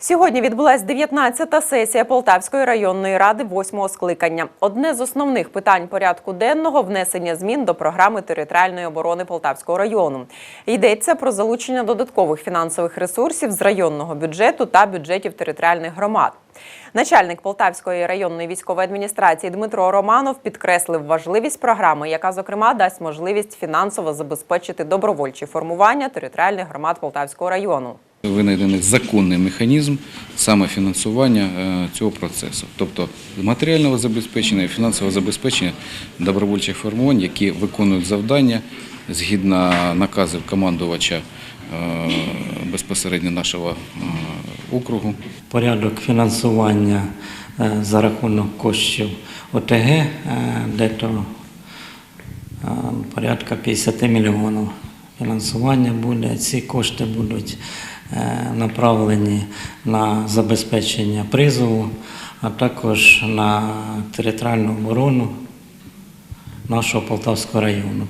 Сьогодні відбулась 19-та сесія Полтавської районної ради восьмого скликання. Одне з основних питань порядку денного внесення змін до програми територіальної оборони Полтавського району. Йдеться про залучення додаткових фінансових ресурсів з районного бюджету та бюджетів територіальних громад. Начальник Полтавської районної військової адміністрації Дмитро Романов підкреслив важливість програми, яка зокрема дасть можливість фінансово забезпечити добровольчі формування територіальних громад Полтавського району. Винайдений законний механізм саме фінансування е, цього процесу, тобто матеріального забезпечення і фінансового забезпечення добровольчих формувань, які виконують завдання згідно наказів командувача е, безпосередньо нашого е, округу. порядок фінансування за рахунок коштів ОТГ, де то порядка 50 мільйонів фінансування буде. Ці кошти будуть е, направлені на забезпечення призову, а також на територіальну оборону нашого Полтавського району.